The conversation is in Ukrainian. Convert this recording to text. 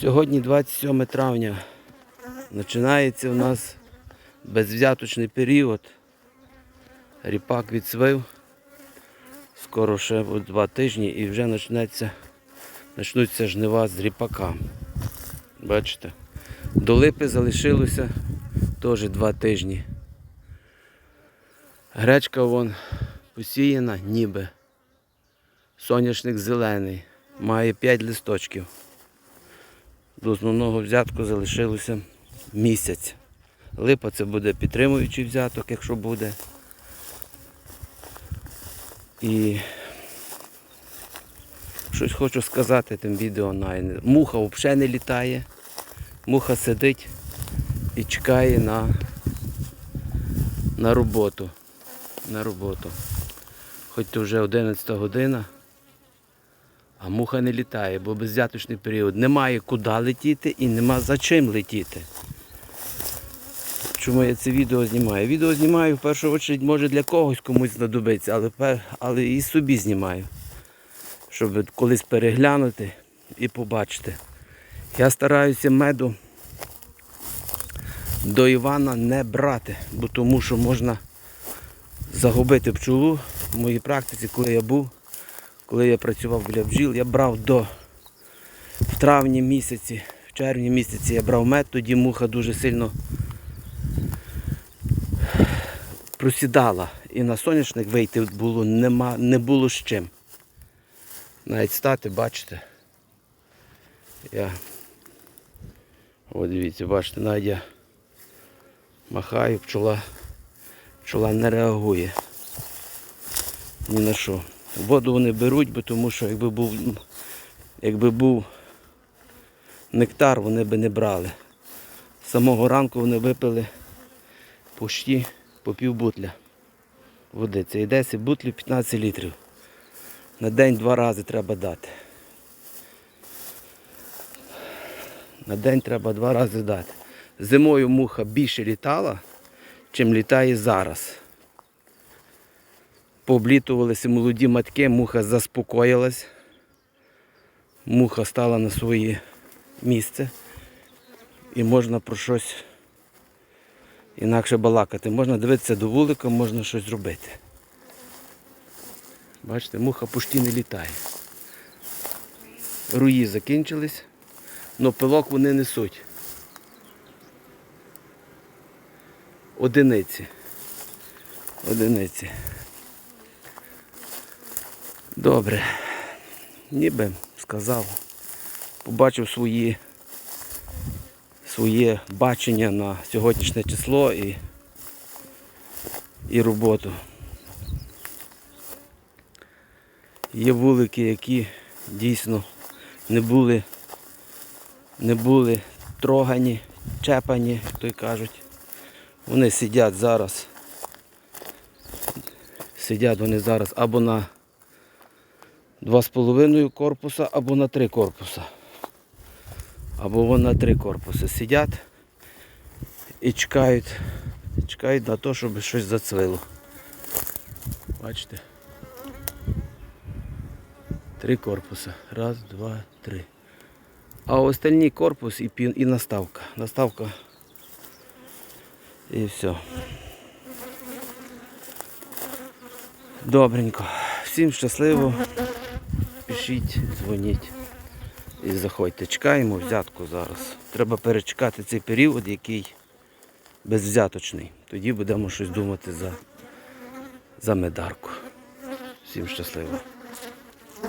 Сьогодні 27 травня. Починається у нас безвзяточний період. Ріпак відсвив. Скоро ще два тижні і вже почнеться, почнуться жнива з ріпака. Бачите? До липи залишилося теж два тижні. Гречка вон посіяна, ніби. Соняшник зелений. Має 5 листочків. До основного взятку залишилося місяць. Липа це буде підтримуючий взяток, якщо буде. І щось хочу сказати тим відео. най- Муха взагалі не літає. Муха сидить і чекає на, на роботу. На роботу. Хоч то вже 11 година. А муха не літає, бо безвзяточний період. Немає куди летіти і нема за чим летіти. Чому я це відео знімаю? Відео знімаю в першу чергу, може для когось комусь знадобиться, але, але і собі знімаю. Щоб колись переглянути і побачити. Я стараюся меду до Івана не брати, бо тому що можна загубити пчолу. В моїй практиці, коли я був, коли я працював біля бджіл, я брав до в травні місяці, в червні місяці я брав мед, тоді муха дуже сильно просідала. І на соняшник вийти було нема, не було з чим. Навіть стати, бачите. Я От дивіться, бачите, навіть я махаю, пчола, пчола не реагує ні на що. Воду вони беруть, бо тому що якби був, якби був нектар, вони би не брали. З самого ранку вони випили почти по пів бутля води. Це і 10 бутлів 15 літрів. На день два рази треба дати. На день треба два рази дати. Зимою муха більше літала, чим літає зараз. Пооблітувалися молоді матки, муха заспокоїлась. Муха стала на своє місце. І можна про щось інакше балакати. Можна дивитися до вулика, можна щось зробити. Бачите, муха почти не літає. Руї закінчились, але пилок вони несуть. Одиниці. Одиниці. Добре. Ніби сказав. Побачив свої, своє бачення на сьогоднішнє число і, і роботу. Є вулики, які дійсно не були, не були трогані, чепані, то й кажуть. Вони сидять зараз. Сидять вони зараз або на два з половиною корпуса, або на три корпуса. Або вон на три корпуси сидять і чекають, чекають на те, щоб щось зацвило. Бачите? Три корпуса. Раз, два, три. А остальні корпус і, пін- і наставка. Наставка і все. Добренько. Всім щасливо. Пишіть, дзвоніть і заходьте. Чекаємо взятку зараз. Треба перечекати цей період, який безвзяточний. Тоді будемо щось думати за, за медарку. Всім щасливо.